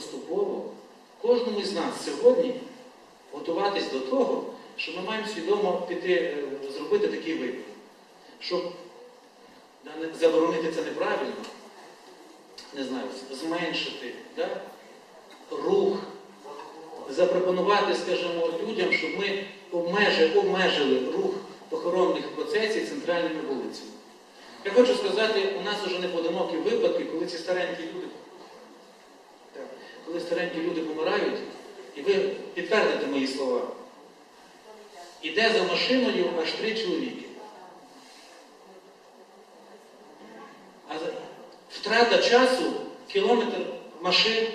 поступово кожному із нас сьогодні готуватись до того, що ми маємо свідомо піти, е, зробити такий вибір. Щоб да, заборонити це неправильно, не знаю, зменшити да, рух, запропонувати, скажімо, людям, щоб ми обмежили, обмежили рух похоронних процесій центральними вулицями. Я хочу сказати, у нас вже не поодинокі випадки, коли ці старенькі люди, коли старенькі люди помирають, і ви підтвердите мої слова, іде за машиною аж три чоловіки. А втрата часу кілометр машин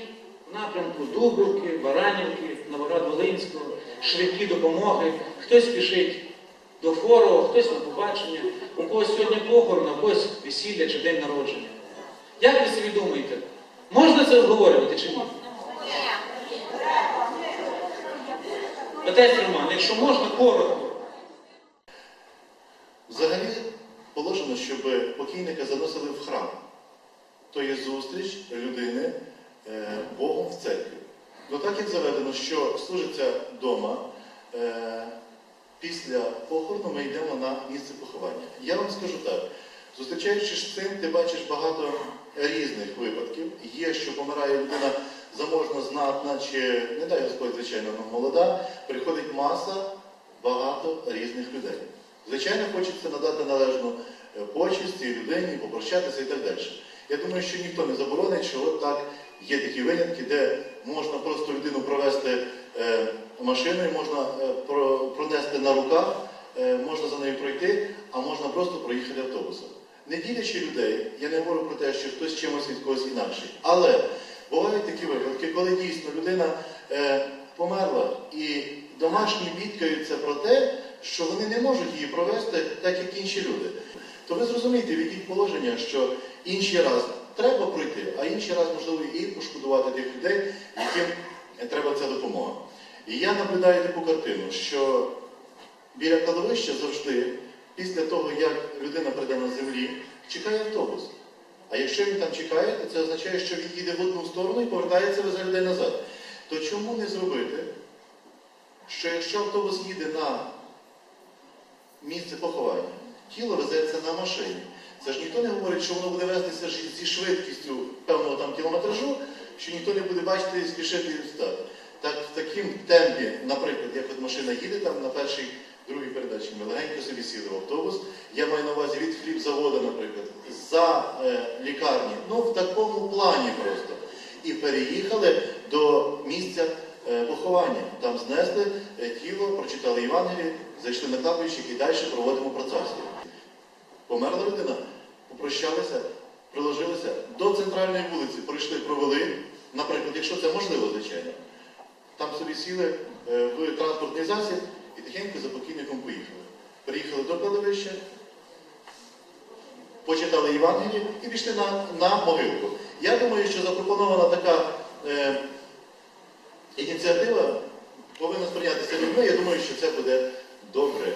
в напрямку Дубровки, Баранівки, Новоград-Волинського, швидкі допомоги. Хтось спішить до фору, хтось на побачення, у когось сьогодні похорон, у когось весілля чи день народження. Як ви собі думаєте, можна це обговорювати чи ні? Отець Роман, якщо можна, коротко. Взагалі положено, щоб покійника заносили в храм. То є зустріч людини е, Богом в церкві. Ну так як заведено, що служиться вдома, е, після похорону ми йдемо на місце поховання. Я вам скажу так, зустрічаючись з цим, ти бачиш багато різних випадків. Є, що помирає людина заможно знатна, чи не дай Господь, звичайно, ну, молода, приходить маса багато різних людей. Звичайно, хочеться надати належну е, почесть цій людині, попрощатися і так далі. Я думаю, що ніхто не заборонить, що от так є такі винятки, де можна просто людину провести е, машиною, можна е, пронести на руках, можна за нею пройти, а можна просто проїхати автобусом. Не ділячи людей, я не говорю про те, що хтось чимось від когось інакший. Але бувають такі випадки, коли дійсно людина е, померла і домашні бідкаються про те, що вони не можуть її провести так, як інші люди. То ви зрозумієте від їх положення, що інший раз треба пройти, а інший раз можливо і пошкодувати тих людей, яким треба ця допомога. І я наблюдаю таку картину, що біля кладовища завжди, після того, як людина прийде на землі, чекає автобус. А якщо він там чекає, то це означає, що він їде в одну сторону і повертається везе людей назад. То чому не зробити, що якщо автобус їде на місце поховання, тіло везеться на машині. Це ж ніхто не говорить, що воно буде вестися зі швидкістю певного там кілометражу, що ніхто не буде бачити і спішити і встати. Так в такому темпі, наприклад, як от машина їде там на першій, другій передачі, ми легенько собі сіли в автобус. Я маю на увазі від хлібзавода, наприклад, за е, лікарні, ну в такому плані просто. І переїхали до місця е, поховання. Там знесли е, тіло, прочитали Євангеліє, зайшли на кладбище і далі проводимо процесію. Померла людина, попрощалися, приложилися до центральної вулиці, пройшли, провели, наприклад, якщо це можливо, звичайно. Сіли е, в транспортний засіб і тихенько за покійником поїхали. Приїхали до кладовища, почитали Євангеліє і пішли на, на могилку. Я думаю, що запропонована така е, ініціатива повинна сприйнятися людьми. Я думаю, що це буде добре.